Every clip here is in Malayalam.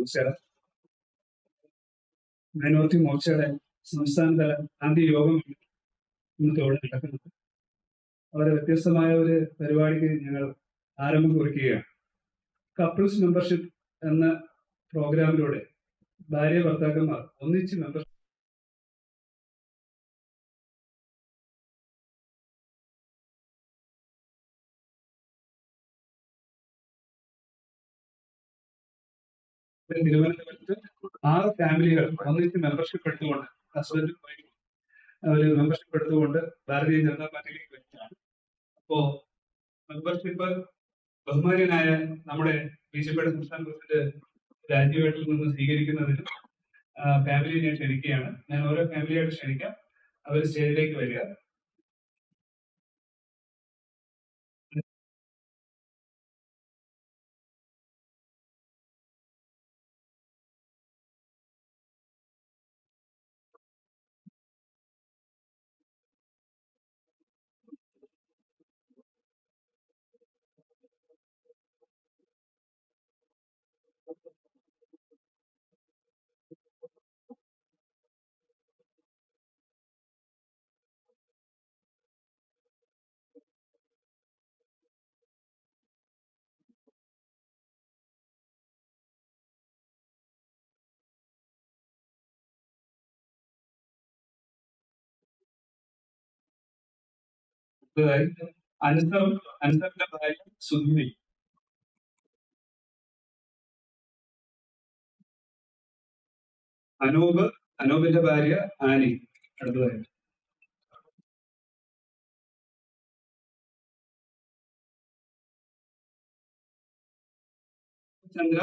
നമസ്കാരം മൈനോറിറ്റി മോർച്ചയുടെ സംസ്ഥാനതല ആദ്യ യോഗം ഇന്നത്തെ ഇവിടെ നടക്കുന്നത് വളരെ വ്യത്യസ്തമായ ഒരു പരിപാടിക്ക് ഞങ്ങൾ ആരംഭം കുറിക്കുകയാണ്. കപ്പിൾസ് മെമ്പർഷിപ്പ് എന്ന പ്രോഗ്രാമിലൂടെ ഭാര്യ ഭർത്താക്കന്മാർ ഒന്നിച്ച് മെമ്പർഷിപ്പ് തിരുവനന്തപുരത്ത് ആറ് ഫാമിലികൾ ഒന്നിച്ച് മെമ്പർഷിപ്പ് എടുത്തുകൊണ്ട് ഹസ്ബൻഡും വൈഫും അവർ മെമ്പർഷിപ്പ് എടുത്തുകൊണ്ട് ഭാരതീയ ജനതാ പാർട്ടിയിലേക്ക് വെച്ചാണ് അപ്പോ മെമ്പർഷിപ്പ് ബഹുമാന്യനായ നമ്മുടെ ബി ജെ പിയുടെ സംസ്ഥാന പ്രസിഡന്റ് രാജീവേട്ടിൽ നിന്ന് സ്വീകരിക്കുന്നതിന് ഫാമിലിയെ ഞാൻ ക്ഷണിക്കുകയാണ്. ഞാൻ ഓരോ ഫാമിലിയായിട്ട് ക്ഷണിക്കാം. അവർ സ്റ്റേജിലേക്ക് വരിക. അടുത്തതായി അൻസർ അൻസറിന്റെ ഭാര്യ സുന്ദരി അനൂപ് അനൂപിന്റെ ഭാര്യ ആനി അടുത്തതായി ചന്ദ്ര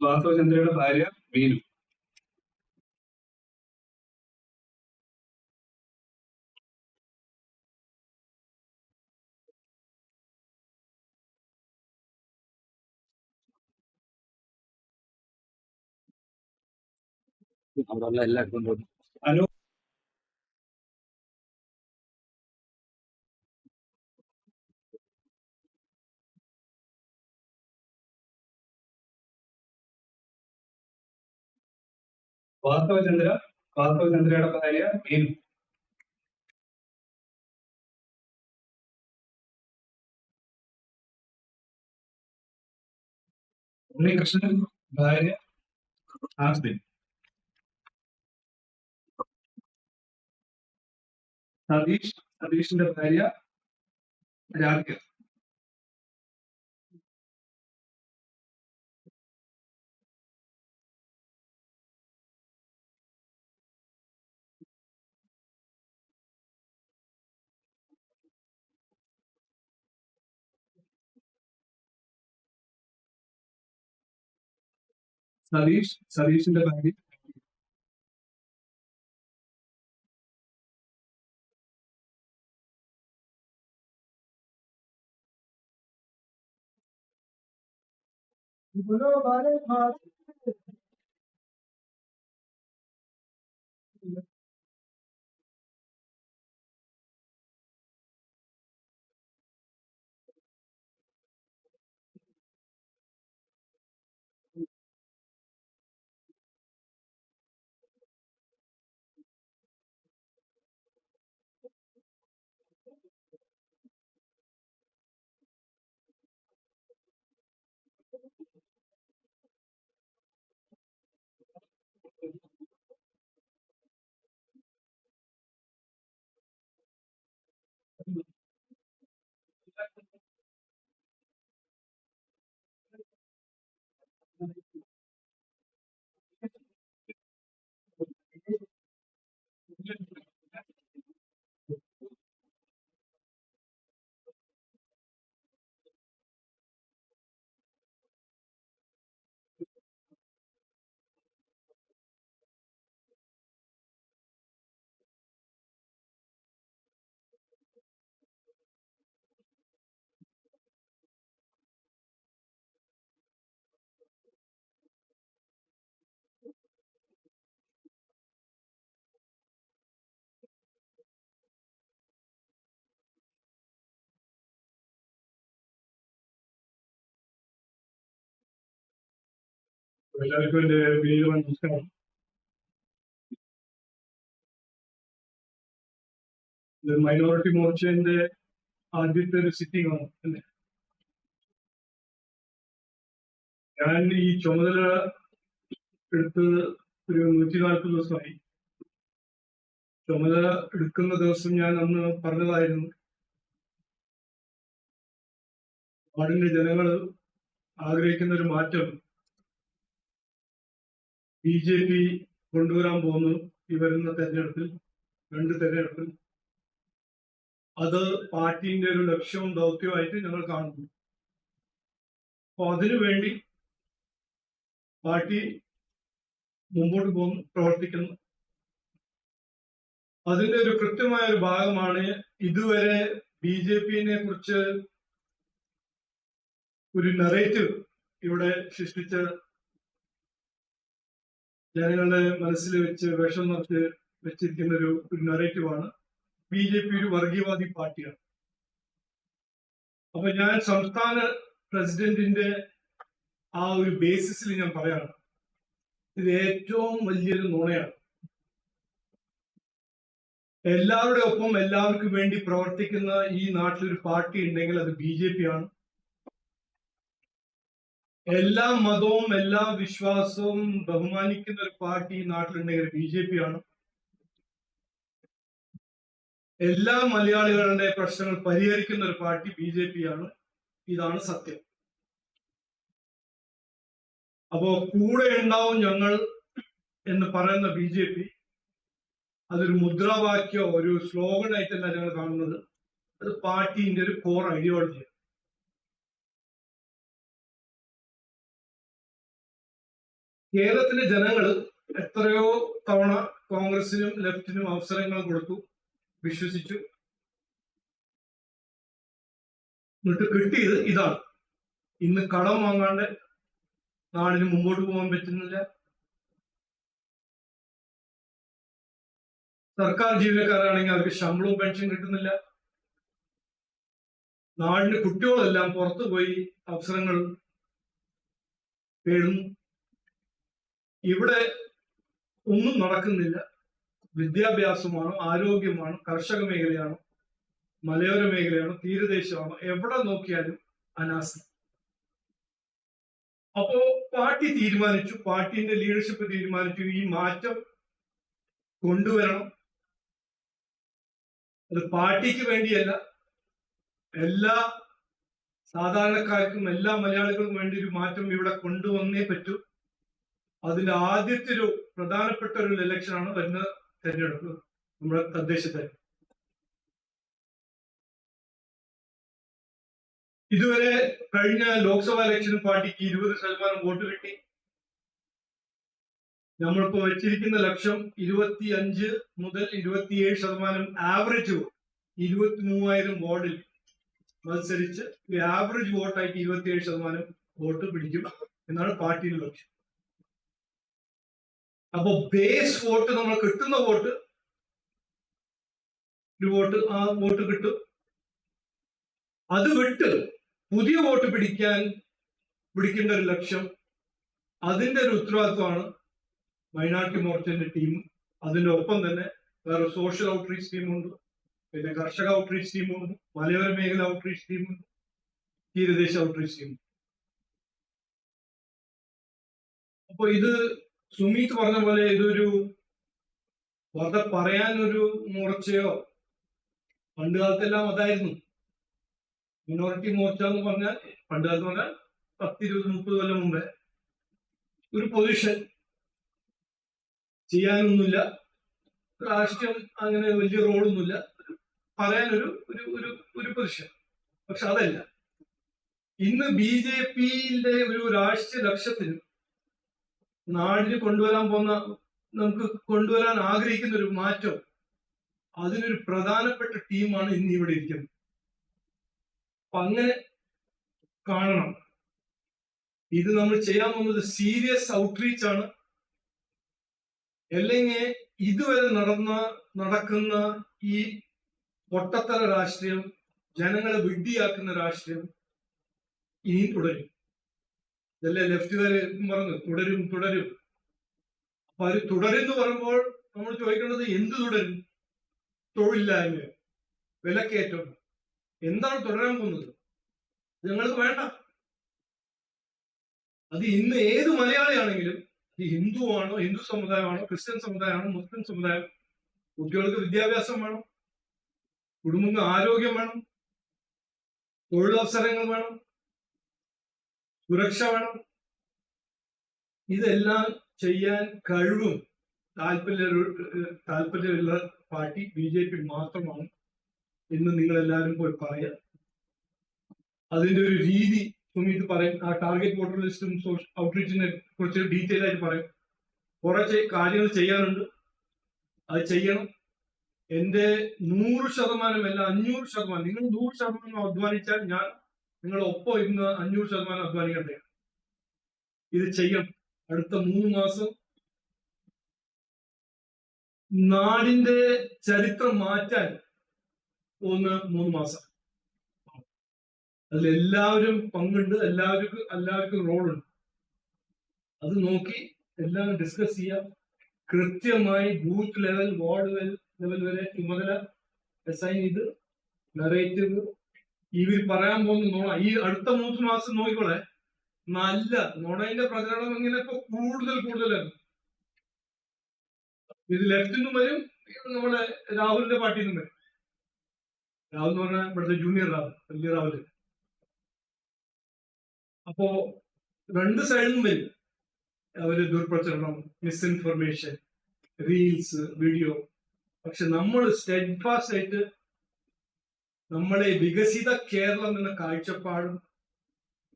വാസവചന്ദ്രയുടെ ഭാര്യ ഭാര്യ മീനു അവിടെ എല്ലാവർക്കും പോയി അനു വാസ്തവചന്ദ്ര ചന്ദ്രയുടെ ഭാര്യ മീനു. ഉണ്ണികൃഷ്ണൻ ഭാര്യ ആസ്തി സതീഷ് സതീഷിന്റെ ഭാര്യ രാധിക. സതീഷ് സതീഷിന്റെ ഭാര്യ Bolo bale bale. എല്ലാവർക്കും എന്റെ വീണ്ടും നമസ്കാരം. മൈനോറിറ്റി മോർച്ചന്റെ ആദ്യത്തെ ഒരു സിറ്റിംഗ് ആണ് അല്ലേ? ഞാൻ ഈ ചുമതല എടുത്ത് ഒരു നൂറ്റി നാൽപ്പത് ദിവസമായി. ചുമതല എടുക്കുന്ന ദിവസം ഞാൻ അന്ന് പറഞ്ഞതായിരുന്നു. നാടിന്റെ ജനങ്ങൾ ആഗ്രഹിക്കുന്ന ഒരു മാറ്റം. ബി ജെ പി കൊണ്ടുവരാൻ പോകുന്നു. ഈ വരുന്ന തെരഞ്ഞെടുപ്പിൽ രണ്ട് തെരഞ്ഞെടുപ്പിൽ. അത് പാർട്ടിന്റെ ഒരു ലക്ഷ്യവും ദൗത്യവുമായിട്ട് ഞങ്ങൾ കാണുന്നു. അപ്പൊ അതിനു വേണ്ടി പാർട്ടി മുമ്പോട്ട് പോകുന്നു പ്രവർത്തിക്കുന്നു. അതിന്റെ ഒരു കൃത്യമായ ഒരു ഭാഗമാണ് ഇതുവരെ ബി ജെ പിനെ കുറിച്ച് ഒരു നറേറ്റീവ് ഇവിടെ സൃഷ്ടിച്ച ജനങ്ങളുടെ മനസ്സിൽ വെച്ച് വിഷം നിറച്ച് വെച്ചിരിക്കുന്ന ഒരു ഒരു നറേറ്റീവാണ് ബി ജെ പി ഒരു വർഗീയവാദി പാർട്ടിയാണ്. അപ്പൊ ഞാൻ സംസ്ഥാന പ്രസിഡന്റിന്റെ ആ ഒരു ബേസിസിൽ ഞാൻ പറയാണ്. ഇത് ഏറ്റവും വലിയൊരു നുണയാണ്. എല്ലാവരുടെ ഒപ്പം എല്ലാവർക്കും വേണ്ടി പ്രവർത്തിക്കുന്ന ഈ നാട്ടിലൊരു പാർട്ടി ഉണ്ടെങ്കിൽ അത് ബി ജെ പി ആണ്. എല്ലാ മതവും എല്ലാ വിശ്വാസവും ബഹുമാനിക്കുന്ന ഒരു പാർട്ടി ഈ നാട്ടിലുണ്ടെങ്കിൽ ബി ജെ പി ആണ്. എല്ലാ മലയാളികളുടെ പ്രശ്നങ്ങൾ പരിഹരിക്കുന്ന ഒരു പാർട്ടി ബി ജെ പി ആണ്. ഇതാണ് സത്യം. അപ്പോ കൂടെ ഉണ്ടാവും ഞങ്ങൾ എന്ന് പറയുന്ന ബി ജെ പി. അതൊരു മുദ്രാവാക്യോ ഒരു സ്ലോഗൻ ആയിട്ടല്ല ഞങ്ങൾ കാണുന്നത്. അത് പാർട്ടിന്റെ ഒരു കോർ ഐഡിയോളജി കേരളത്തിലെ ജനങ്ങൾ എത്രയോ തവണ കോൺഗ്രസിനും ലെഫ്റ്റിനും അവസരങ്ങൾ കൊടുത്തു വിശ്വസിച്ചു. എന്നിട്ട് കിട്ടിയത് ഇതാണ്. ഇന്ന് കടം വാങ്ങാണ്ട് നാടിന് മുമ്പോട്ട് പോകാൻ പറ്റുന്നില്ല. സർക്കാർ ജീവനക്കാരാണെങ്കിൽ അവർക്ക് ശമ്പളവും പെൻഷൻ കിട്ടുന്നില്ല. നാടിന്റെ കുട്ടികളെല്ലാം പുറത്തുപോയി അവസരങ്ങൾ തേടുന്നു. ഇവിടെ ഒന്നും നടക്കുന്നില്ല. വിദ്യാഭ്യാസമാണോ ആരോഗ്യമാണോ കർഷക മേഖലയാണോ മലയോര മേഖലയാണോ തീരദേശമാണോ. എവിടെ നോക്കിയാലും അനാസ്ഥ. അപ്പോ പാർട്ടി തീരുമാനിച്ചു. പാർട്ടിന്റെ ലീഡർഷിപ്പ് തീരുമാനിച്ചു. ഈ മാറ്റം കൊണ്ടുവരണം. അത് പാർട്ടിക്ക് വേണ്ടിയല്ല. എല്ലാ സാധാരണക്കാർക്കും എല്ലാ മലയാളികൾക്കും വേണ്ടി ഒരു മാറ്റം ഇവിടെ കൊണ്ടുവന്നേ പറ്റൂ. അതിന്റെ ആദ്യത്തെ ഒരു പ്രധാനപ്പെട്ട ഒരു ഇലക്ഷനാണ് വരുന്ന തെരഞ്ഞെടുപ്പ് നമ്മുടെ തദ്ദേശത്തെ ഇതുവരെ കഴിഞ്ഞ ലോക്സഭാ ഇലക്ഷന് പാർട്ടിക്ക് ഇരുപത് ശതമാനം വോട്ട് കിട്ടി. നമ്മളിപ്പോ വെച്ചിരിക്കുന്ന ലക്ഷ്യം ഇരുപത്തി അഞ്ച് മുതൽ ഇരുപത്തിയേഴ് ശതമാനം ആവറേജ് ഇരുപത്തി മൂവായിരം വാർഡിൽ മത്സരിച്ച് ആവറേജ് വോട്ടായിട്ട് ഇരുപത്തിയേഴ് ശതമാനം വോട്ട് പിടിക്കും എന്നാണ് പാർട്ടിയുടെ ലക്ഷ്യം. അപ്പൊ ബേസ് വോട്ട് നമ്മൾ കിട്ടുന്ന വോട്ട് ഒരു വോട്ട് ആ വോട്ട് കിട്ടും. അത് വിട്ട് പുതിയ വോട്ട് പിടിക്കാൻ പിടിക്കേണ്ട ഒരു ലക്ഷ്യം അതിന്റെ ഒരു ഉത്തരവാദിത്വമാണ് മൈനോറിറ്റി മോർച്ചന്റെ ടീം അതിന്റെ ഒപ്പം തന്നെ വേറെ സോഷ്യൽ ഔട്ട്റീച്ച് ടീമുണ്ട് പിന്നെ കർഷക ഔട്ട്റീച്ച് ടീമുണ്ട് മലയോര മേഖല ഔട്ട്റീച്ച് ടീമുണ്ട് തീരദേശ ഔട്ട്റീച്ച് ടീമുണ്ട് അപ്പൊ ഇത് സുമീത് പറഞ്ഞ പോലെ ഇതൊരു വെറുതെ പറയാനൊരു മോർച്ചയോ? പണ്ട് കാലത്തെല്ലാം അതായിരുന്നു. മിനോറിറ്റി മോർച്ച എന്ന് പറഞ്ഞാൽ പണ്ട് കാലത്ത് പറഞ്ഞാൽ പത്ത് ഇരുപത് മുപ്പത് കൊല്ലം മുമ്പേ ഒരു പൊസിഷൻ ചെയ്യാനൊന്നുമില്ല. രാഷ്ട്രീയം അങ്ങനെ വലിയ റോളൊന്നുമില്ല. പറയാനൊരു ഒരു ഒരു ഒരു പൊസിഷൻ പക്ഷെ അതല്ല. ഇന്ന് ബി ജെ പിന്റെ ഒരു രാഷ്ട്രീയ ലക്ഷ്യത്തിന് നാടിന് കൊണ്ടുവരാൻ പോകുന്ന നമുക്ക് കൊണ്ടുവരാൻ ആഗ്രഹിക്കുന്ന ഒരു മാറ്റം അതിനൊരു പ്രധാനപ്പെട്ട ടീമാണ് ഇന്ന് ഇവിടെ ഇരിക്കുന്നത്. അപ്പൊ അങ്ങനെ കാണണം. ഇത് നമ്മൾ ചെയ്യാൻ പോകുന്നത് സീരിയസ് ഔട്ട്റീച്ച് ആണ്. അല്ലെങ്കിൽ ഇതുവരെ നടന്ന നടക്കുന്ന ഈ പൊട്ടത്തര രാഷ്ട്രീയം ജനങ്ങളെ വിഡ്ഢിയാക്കുന്ന രാഷ്ട്രീയം ഇനിയും തുടരും. ഇതല്ലേ ലെഫ്റ്റുകാര് പറഞ്ഞു. തുടരും തുടരും. അപ്പൊ അത് തുടരുന്ന് പറയുമ്പോൾ നമ്മൾ ചോദിക്കേണ്ടത് എന്ത് തുടരും? തൊഴിലില്ലായ്മ വിലക്കയറ്റം. എന്താണ് തുടരാൻ പോകുന്നത്? ഞങ്ങൾക്ക് വേണ്ട. അത് ഇന്ന് ഏത് മലയാളിയാണെങ്കിലും അത് ഹിന്ദുവാണോ ഹിന്ദു സമുദായമാണോ ക്രിസ്ത്യൻ സമുദായമാണോ മുസ്ലിം സമുദായം കുട്ടികൾക്ക് വിദ്യാഭ്യാസം വേണം കുടുംബങ്ങൾക്ക് ആരോഗ്യം വേണം തൊഴിലവസരങ്ങൾ വേണം സുരക്ഷ വേണം. ഇതെല്ലാം ചെയ്യാൻ കഴിവും താല്പര്യ താല്പര്യമുള്ള പാർട്ടി ബി ജെ പി മാത്രമാണ് എന്ന് നിങ്ങൾ എല്ലാവരും പോയി പറയാം. അതിന്റെ ഒരു രീതി സുമീത് പറയും. ആ ടാർഗറ്റ് വോട്ടർ ലിസ്റ്റും ഔട്ട്റീച്ചിനെ കുറിച്ച് ഡീറ്റെയിൽ ആയിട്ട് പറയും. കുറെ കാര്യങ്ങൾ ചെയ്യാനുണ്ട്. അത് ചെയ്യണം. എന്റെ നൂറ് ശതമാനം അല്ല അഞ്ഞൂറ് ശതമാനം നിങ്ങൾ നൂറ് ശതമാനം അധ്വാനിച്ചാൽ ഞാൻ നിങ്ങൾ ഒപ്പം ഇന്ന് അഞ്ഞൂറ് ശതമാനം അധ്വാനിക്കേണ്ടതാണ് ഇത് ചെയ്യണം. അടുത്ത മൂന്ന് മാസം നാടിന്റെ ചരിത്രം മാറ്റാൻ പോകുന്ന മൂന്ന് മാസം. അതിൽ എല്ലാവരും പങ്കുണ്ട്. എല്ലാവർക്കും എല്ലാവർക്കും റോളുണ്ട്. അത് നോക്കി എല്ലാം ഡിസ്കസ് ചെയ്യാം. കൃത്യമായി ബൂത്ത് ലെവൽ വാർഡ് ലെവൽ വരെ ചുമതല അസൈൻ ചെയ്ത് നറേറ്റീവ് ഇവർ പറയാൻ പോകുന്ന നോണ ഈ അടുത്ത മൂന്ന് മാസം നോക്കിക്കോളെ നല്ല നുണയിന്റെ പ്രചരണം ഇങ്ങനെ ഇപ്പൊ കൂടുതൽ കൂടുതലാണ്. ഇത് ലെഫ്റ്റിൽ നിന്നും വരും നമ്മുടെ രാഹുലിന്റെ പാർട്ടിയിൽ നിന്നും വരും. രാഹുൽ എന്ന് പറഞ്ഞാൽ ഇവിടുത്തെ ജൂനിയർ രാഹുൽ വലിയ രാഹുൽ അപ്പോ രണ്ട് സൈഡിൽ നിന്നും വരും. അവർ ദുർപ്രചരണം മിസ്ഇൻഫർമേഷൻ റീൽസ് വീഡിയോ പക്ഷെ നമ്മൾ സ്റ്റെഡ് ഫാസ്റ്റ് ആയിട്ട് നമ്മളെ വികസിത കേരളം എന്ന കാഴ്ചപ്പാടും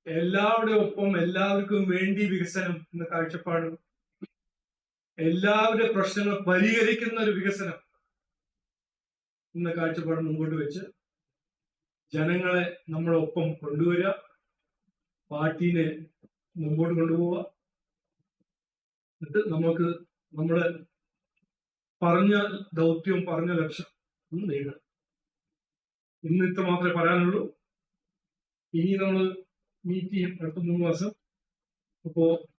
എല്ലാവരുടെ ഒപ്പം എല്ലാവർക്കും വേണ്ടി വികസനം എന്ന കാഴ്ചപ്പാടും എല്ലാവരുടെ പ്രശ്നങ്ങൾ പരിഹരിക്കുന്ന ഒരു വികസനം എന്ന കാഴ്ചപ്പാടും മുമ്പോട്ട് വെച്ച് ജനങ്ങളെ നമ്മളൊപ്പം കൊണ്ടുവരിക പാർട്ടീനെ മുമ്പോട്ട് കൊണ്ടുപോവുക. എന്നിട്ട് നമുക്ക് നമ്മുടെ പറഞ്ഞ ദൗത്യം പറഞ്ഞ ലക്ഷ്യം നേടുക. ഇന്ന് ഇത്ര മാത്രമേ പറയാനുള്ളൂ. ഇനി നമ്മൾ മീറ്റ് ചെയ്യും അടുത്ത മൂന്ന് മാസം അപ്പോ